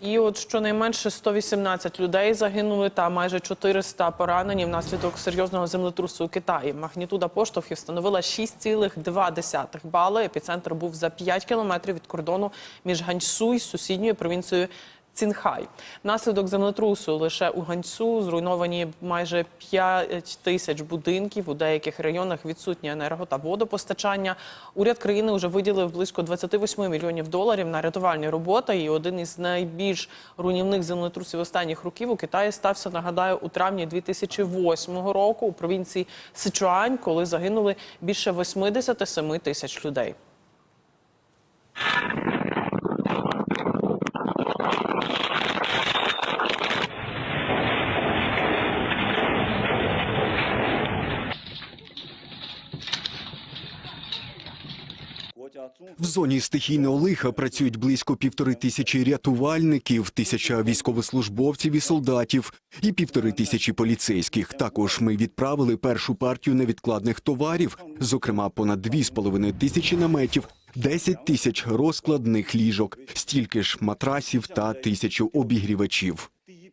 І от щонайменше 118 людей загинули та майже 400 поранені внаслідок серйозного землетрусу у Китаї. Магнітуда поштовхів становила 6,2 бали. Епіцентр був за 5 кілометрів від кордону між Ганьсу і сусідньою провінцією Цінхай. Внаслідок землетрусу лише у Ганьсу зруйновані майже 5 тисяч будинків. У деяких районах відсутнє енерго та водопостачання. Уряд країни вже виділив близько 28 мільйонів доларів на рятувальні роботи. І один із найбільш руйнівних землетрусів останніх років у Китаї стався, нагадаю, у травні 2008 року у провінції Сичуань, коли загинули більше 87 тисяч людей. В зоні стихійного лиха працюють близько півтори тисячі рятувальників, тисяча військовослужбовців і солдатів, і півтори тисячі поліцейських. Також ми відправили першу партію невідкладних товарів, зокрема понад дві з половиною тисячі наметів, 10 тисяч розкладних ліжок, стільки ж матрасів та тисячу обігрівачів.